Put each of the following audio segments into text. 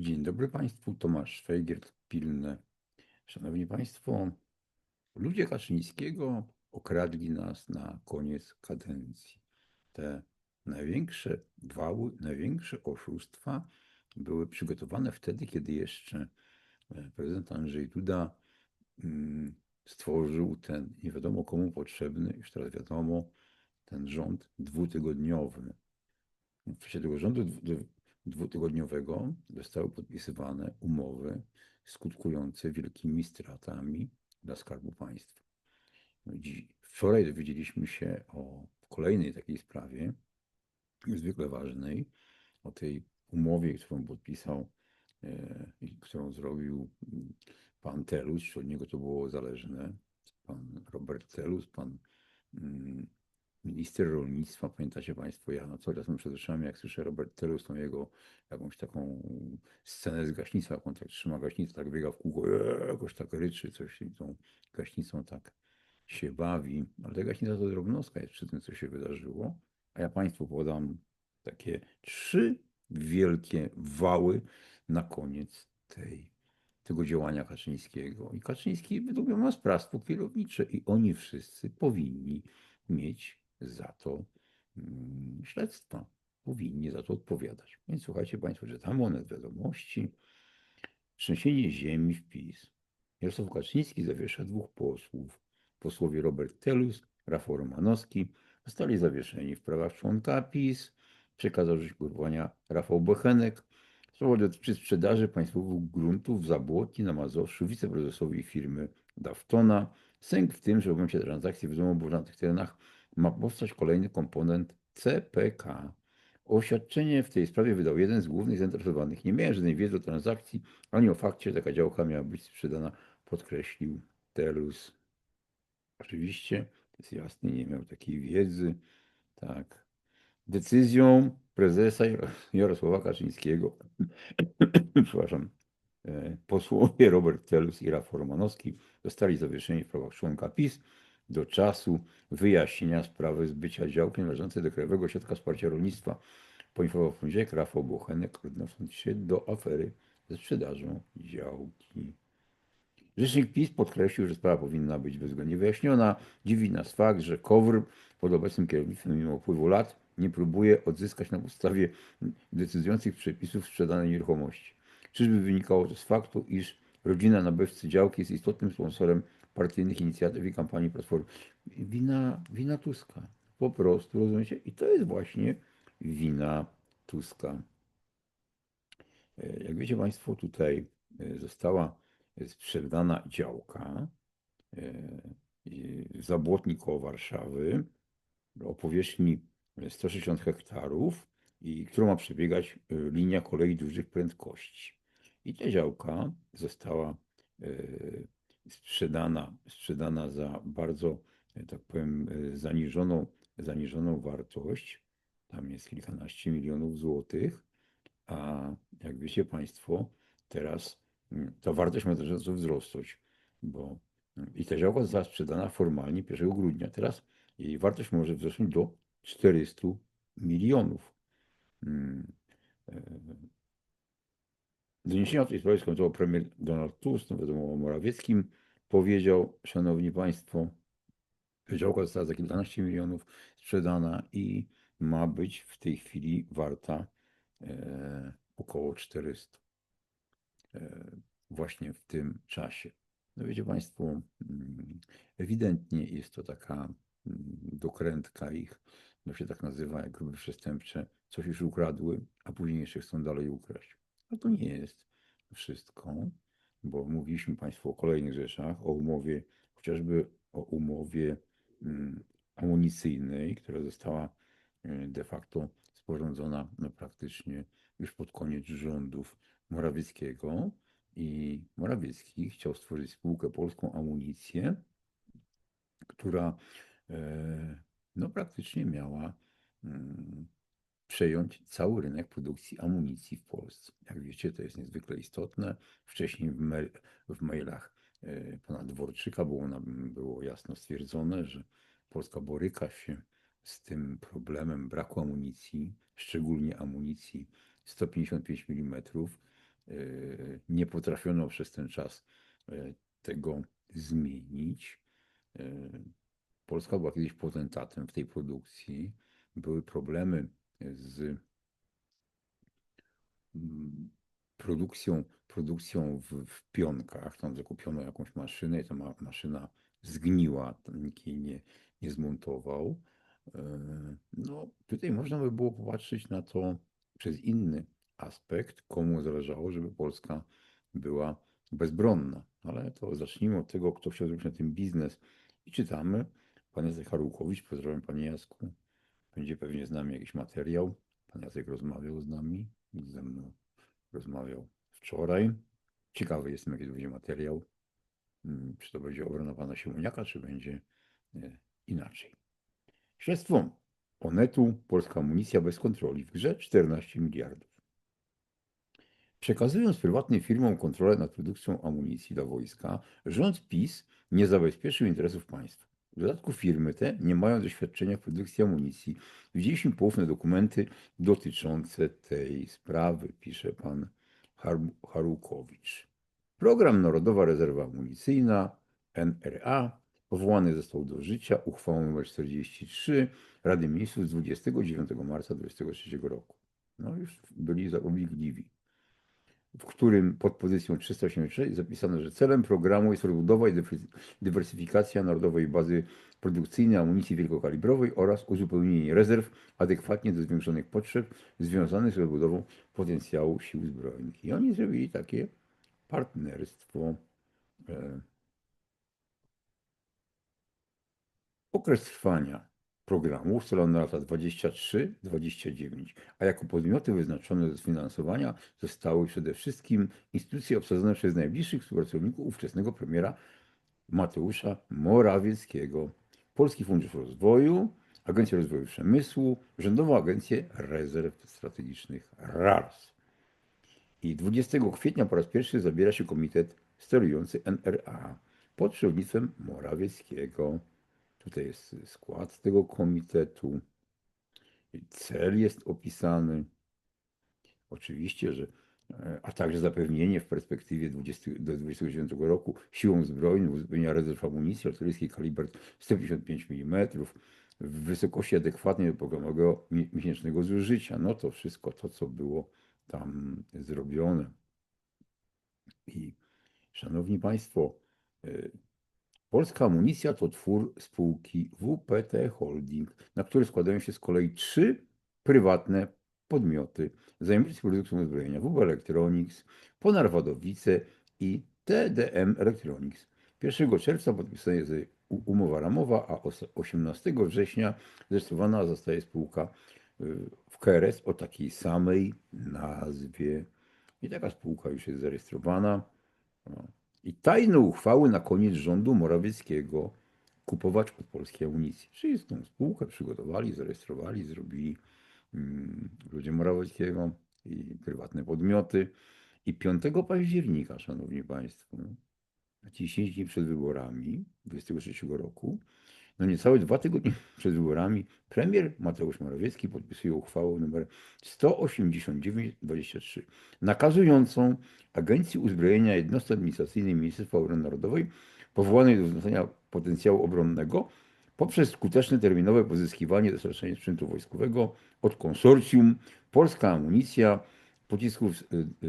Dzień dobry Państwu, Tomasz Szwajgier, Pilne. Szanowni Państwo, ludzie Kaczyńskiego okradli nas na koniec kadencji. Te największe wały, największe oszustwa były przygotowane wtedy, kiedy jeszcze e, prezydent Andrzej Duda mm, stworzył ten nie wiadomo komu potrzebny, już teraz wiadomo, ten rząd dwutygodniowy. W czasie tego rządu dwutygodniowego zostały podpisywane umowy skutkujące wielkimi stratami dla Skarbu Państwa. No wczoraj dowiedzieliśmy się o kolejnej takiej sprawie, niezwykle ważnej, o tej umowie, którą podpisał e, i którą zrobił mm, pan Telus, od niego to było zależne, pan Robert Telus, pan mm, minister rolnictwa, pamiętacie Państwo, ja coraz mam przed oczami, jak słyszę Robert Telus, tą jego jakąś taką scenę z gaśnicą, jak on tak trzyma gaśnicę, tak biega w kółko, jakoś tak ryczy coś tą gaśnicą tak się bawi. Ale ta gaśnica to drobnostka jest przy tym, co się wydarzyło. A ja Państwu podam takie trzy wielkie wały na koniec tej, tego działania Kaczyńskiego. I Kaczyński według mnie ma sprawstwo kierownicze i oni wszyscy powinni mieć za to mm, śledztwa. Powinni za to odpowiadać. Więc słuchajcie Państwo, czytam one wiadomości. Trzęsienie ziemi w PiS. Jarosław Kaczyński zawiesza dwóch posłów. Posłowie Robert Telus, Rafał Romanowski zostali zawieszeni w prawach członka PiS. Przekazał rzecz głosowania Rafał Bochenek. Sprawa dotyczy sprzedaży państwowych gruntów w Zabłotni na Mazowszu wiceprezesowi firmy Daftona. Sęk w tym, że w momencie transakcji wiadomo, było, że na tych terenach ma powstać kolejny komponent CPK. Oświadczenie w tej sprawie wydał jeden z głównych zainteresowanych. Nie miałem żadnej wiedzy o transakcji, ani o fakcie, że taka działka miała być sprzedana, podkreślił Telus. Oczywiście, to jest jasne, nie miał takiej wiedzy. Tak. Decyzją prezesa Jar- Jarosława Kaczyńskiego, przepraszam, e, posłowie Robert Telus i Rafał Romanowski zostali zawieszeni w prawach członka PiS do czasu wyjaśnienia sprawy zbycia działki należącej do Krajowego Ośrodka Wsparcia Rolnictwa. Poinformował poniedziałek Rafał Bochenek, odnosząc się do afery ze sprzedażą działki. Rzecznik PiS podkreślił, że sprawa powinna być bezwzględnie wyjaśniona. Dziwi nas fakt, że KOWR pod obecnym kierownictwem mimo upływu lat nie próbuje odzyskać na podstawie decydujących przepisów sprzedanej nieruchomości. Czyżby wynikało to z faktu, iż rodzina nabywcy działki jest istotnym sponsorem partyjnych inicjatyw i kampanii Platformy? Wina, wina Tuska. Po prostu, rozumiecie? I to jest właśnie wina Tuska. E, Jak wiecie Państwo, tutaj e, została sprzedana działka e, zabłotni koło Warszawy o powierzchni 160 hektarów i którą ma przebiegać linia kolei dużych prędkości. I ta działka została sprzedana, sprzedana za bardzo, e, tak powiem, e, zaniżoną, zaniżoną wartość. Tam jest kilkanaście milionów złotych. A jak wiecie Państwo, teraz mm, ta wartość ma co wzrosnąć, bo mm, i ta działka została sprzedana formalnie 1 grudnia. Teraz jej wartość może wzrosnąć do 400 milionów. Mm, e, Doniesienia o tej sprawie skomentował premier Donald Tusk, no wiadomo o Morawieckim. Powiedział, szanowni państwo, że działka została za kilkanaście milionów sprzedana i ma być w tej chwili warta e, około 400 e, właśnie w tym czasie. No wiecie Państwo, mm, ewidentnie jest to taka mm, dokrętka ich, to się tak nazywa, jak grupy przestępcze, coś już ukradły, a później jeszcze chcą dalej ukraść. A to nie jest wszystko, bo mówiliśmy Państwu o kolejnych rzeczach, o umowie, chociażby o umowie mm, amunicyjnej, która została y, de facto sporządzona no, praktycznie już pod koniec rządów Morawieckiego. I Morawiecki chciał stworzyć spółkę Polską Amunicję, która e, no, praktycznie miała mm, przejąć cały rynek produkcji amunicji w Polsce. Jak wiecie, to jest niezwykle istotne. Wcześniej w, mail, w mailach e, pana Dworczyka było, było jasno stwierdzone, że Polska boryka się z tym problemem braku amunicji, szczególnie amunicji 155 mm Nie potrafiono przez ten czas tego zmienić. Polska była kiedyś potentatem w tej produkcji. Były problemy z mm, produkcją, produkcją w, w pionkach. Tam zakupiono jakąś maszynę i ta ma, maszyna zgniła, nikt jej nie, nie zmontował. E, no, tutaj można by było popatrzeć na to przez inny aspekt, komu zależało, żeby Polska była bezbronna. Ale to zacznijmy od tego, kto chciał zrobić na tym biznes. I czytamy, pan Jacek pozdrawiam panie Jasku, będzie pewnie z nami jakiś materiał. Pan Jacek rozmawiał z nami, ze mną rozmawiał wczoraj. Ciekawy jestem, jaki to będzie materiał. Hmm, czy to będzie obrona pana Siemoniaka, czy będzie e, inaczej. Śledztwo Onetu, polska amunicja bez kontroli w grze 14 miliardów. Przekazując prywatnym firmom kontrolę nad produkcją amunicji dla wojska, rząd PiS nie zabezpieczył interesów państwa. W dodatku firmy te nie mają doświadczenia w produkcji amunicji. Widzieliśmy poufne dokumenty dotyczące tej sprawy, pisze pan Harukowicz. Program Narodowa Rezerwa Amunicyjna, NRA, powołany został do życia uchwałą nr 43 Rady Ministrów z 29 marca 2023 roku. No już byli zaobligliwi w którym pod pozycją 386 zapisano, że celem programu jest rozbudowa i dywersyfikacja narodowej bazy produkcyjnej amunicji wielkokalibrowej oraz uzupełnienie rezerw adekwatnie do zwiększonych potrzeb związanych z rozbudową potencjału sił zbrojnych. I oni zrobili takie partnerstwo. E, okres trwania programu ustalono na lata 23-29, a jako podmioty wyznaczone do sfinansowania zostały przede wszystkim instytucje obsadzone przez najbliższych współpracowników ówczesnego premiera Mateusza Morawieckiego. Polski Fundusz Rozwoju, Agencja Rozwoju Przemysłu, Rządową Agencję Rezerw Strategicznych RARS. I 20 kwietnia po raz pierwszy zabiera się komitet sterujący NRA pod przewodnictwem Morawieckiego. Tutaj jest skład tego komitetu. Cel jest opisany. Oczywiście, że e, a także zapewnienie w perspektywie 20, do 2029 roku siłom zbrojnym uzupełnienia rezerw amunicji artyleryjskiej kaliber 155 mm w wysokości adekwatnej do programowego miesięcznego zużycia. No to wszystko to, co było tam zrobione. I szanowni Państwo, e, Polska Amunicja to twór spółki WPT Holding, na który składają się z kolei trzy prywatne podmioty zajmujące się produkcją uzbrojenia WB Electronics, Ponar Wadowice i TDM Electronics. 1 czerwca podpisana jest umowa ramowa, a 18 września zrejestrowana zostaje spółka y, w KRS o takiej samej nazwie. I taka spółka już jest zarejestrowana. I tajne uchwały na koniec rządu Morawieckiego kupować od polskiej amunicji. Czyli tą spółkę przygotowali, zarejestrowali, zrobili mm, ludzie Morawieckiego i prywatne podmioty. I 5 października, szanowni państwo, 10 dni przed wyborami 23 roku, no niecałe dwa tygodnie przed wyborami premier Mateusz Morawiecki podpisuje uchwałę nr 189-23 nakazującą Agencji Uzbrojenia Jednostki Administracyjnej Ministerstwa Obrony Narodowej powołanej do wzmocnienia potencjału obronnego poprzez skuteczne terminowe pozyskiwanie i dostarczanie sprzętu wojskowego od konsorcjum Polska Amunicja pocisków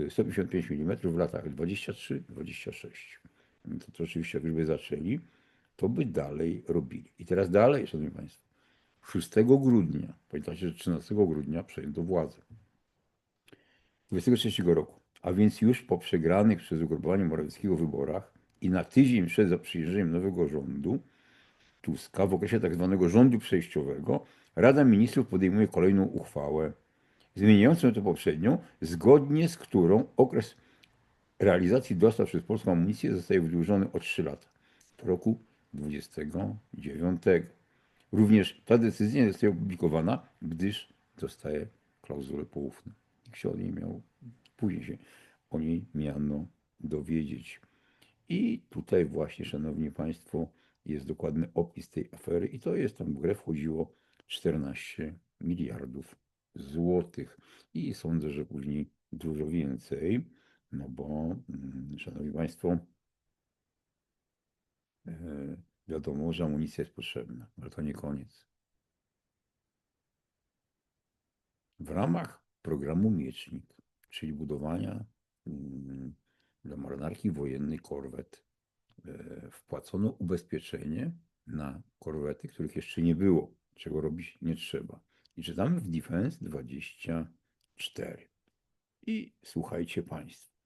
155 mm w latach 23-26. To, to oczywiście jak już by zaczęli, to by dalej robili. I teraz dalej, Szanowni Państwo, 6 grudnia, pamiętacie, że 13 grudnia przejęto władzę. 23 roku, a więc już po przegranych przez ugrupowanie Morawieckiego wyborach i na tydzień przed zaprzysiężeniem nowego rządu Tuska w okresie tak zwanego rządu przejściowego Rada Ministrów podejmuje kolejną uchwałę zmieniającą to poprzednią, zgodnie z którą okres realizacji dostaw przez polską amunicję zostaje wydłużony o 3 lata. W roku 29. Również ta decyzja jest opublikowana, gdyż dostaje klauzulę poufną. Nikt się o niej miał, później się o niej miano dowiedzieć. I tutaj właśnie, Szanowni Państwo, jest dokładny opis tej afery i to jest, tam w grę wchodziło 14 miliardów złotych. I sądzę, że później dużo więcej. No bo, mm, Szanowni Państwo, wiadomo, że amunicja jest potrzebna, ale to nie koniec. W ramach programu Miecznik, czyli budowania mm, dla marynarki wojennej korwet, e, wpłacono ubezpieczenie na korwety, których jeszcze nie było, czego robić nie trzeba. I czytamy w Defense 24. I słuchajcie Państwo.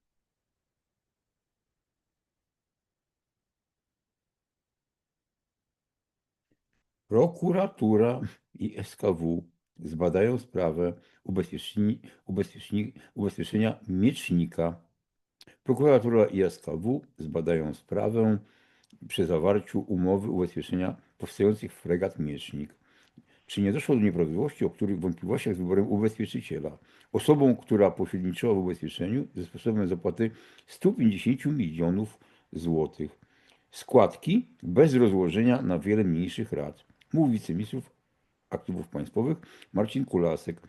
Prokuratura i SKW zbadają sprawę ubezpieczenia miecznika. Prokuratura i SKW zbadają sprawę przy zawarciu umowy ubezpieczenia powstających fregat miecznik. Czy nie doszło do nieprawidłowości, o których wątpliwościach z wyborem ubezpieczyciela? Osobą, która pośredniczyła w ubezpieczeniu ze sposobem zapłaty 150 milionów złotych. Składki bez rozłożenia na wiele mniejszych rat. Mówi wiceministrów aktywów państwowych Marcin Kulasek.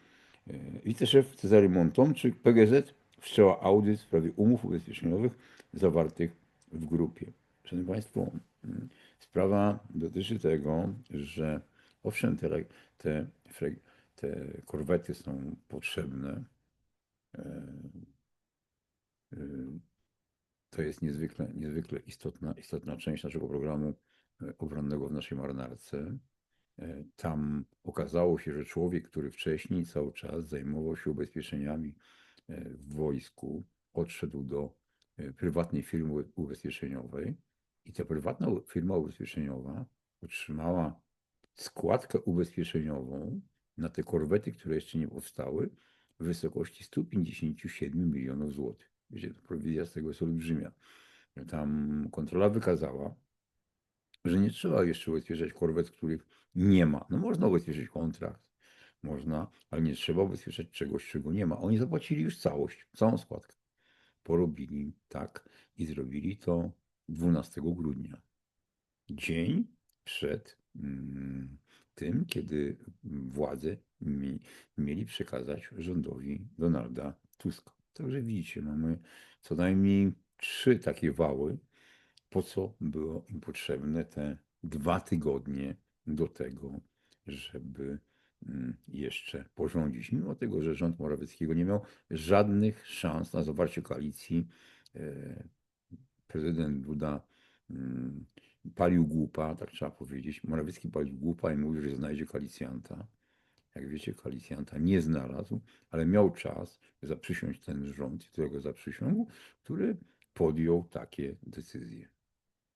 E, wiceszef Cezary Montomczyk, PGZ wszczęła audyt w sprawie umów ubezpieczeniowych zawartych w grupie. Szanowni Państwo, sprawa dotyczy tego, że owszem, te, te, te korwety są potrzebne. E, e, to jest niezwykle, niezwykle istotna, istotna część naszego programu obronnego w naszej marynarce. E, tam okazało się, że człowiek, który wcześniej cały czas zajmował się ubezpieczeniami e, w wojsku, odszedł do e, prywatnej firmy ubezpieczeniowej i ta prywatna firma ubezpieczeniowa otrzymała składkę ubezpieczeniową na te korwety, które jeszcze nie powstały, w wysokości 157 milionów złotych. Wiecie, to prowizja z tego jest olbrzymia. Tam kontrola wykazała, że nie trzeba jeszcze ubezpieczać korwet, których nie ma. No można ubezpieczyć kontrakt, można, ale nie trzeba ubezpieczać czegoś, czego nie ma. Oni zapłacili już całość, całą składkę. Porobili tak i zrobili to 12 grudnia. Dzień przed mm, tym, kiedy władze mi, mieli przekazać rządowi Donalda Tuska. Także widzicie, mamy co najmniej trzy takie wały, po co było im potrzebne te dwa tygodnie do tego, żeby mm, jeszcze porządzić. Mimo tego, że rząd Morawieckiego nie miał żadnych szans na zawarcie koalicji, e, prezydent Duda mm, palił głupa, tak trzeba powiedzieć. Morawiecki palił głupa i mówił, że znajdzie koalicjanta. Jak wiecie, koalicjanta nie znalazł, ale miał czas zaprzysiąść ten rząd, którego zaprzysiągł, który podjął takie decyzje.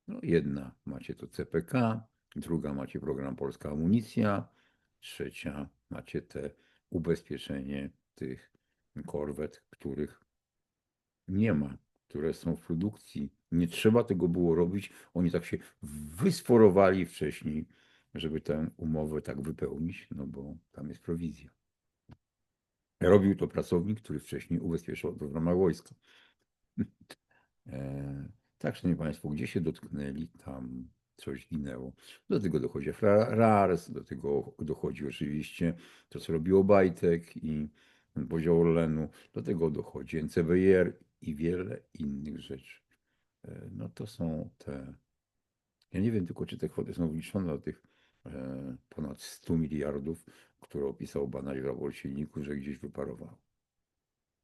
No, jedna macie to CPK, druga macie program Polska Amunicja, trzecia macie te ubezpieczenie tych korwet, których nie ma, które są w produkcji. Nie trzeba tego było robić. Oni tak się wysforowali wcześniej, żeby tę umowę tak wypełnić, no bo tam jest prowizja. Robił to pracownik, który wcześniej ubezpieczał w ramach wojska. E, tak, szanowni Państwo, gdzie się dotknęli, tam coś ginęło. Do tego dochodzi RARS, do tego dochodzi oczywiście to, co robił Obajtek i podział Orlenu, do tego dochodzi NCBR i wiele innych rzeczy. E, no to są te. Ja nie wiem tylko, czy te kwoty są wliczone do tych e, ponad 100 miliardów, które opisał Banaj w raporcie że gdzieś wyparowało.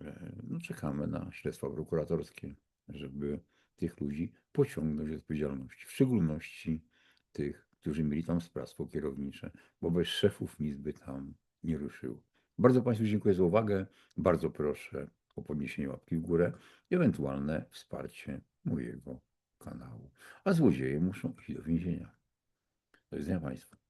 E, no czekamy na śledztwa prokuratorskie, żeby tych ludzi pociągnąć do odpowiedzialności, w szczególności tych, którzy mieli tam sprawstwo kierownicze, bo bez szefów nic by tam nie ruszyło. Bardzo Państwu dziękuję za uwagę. Bardzo proszę o podniesienie łapki w górę i ewentualne wsparcie mojego kanału. A złodzieje muszą iść do więzienia. Do widzenia Państwu.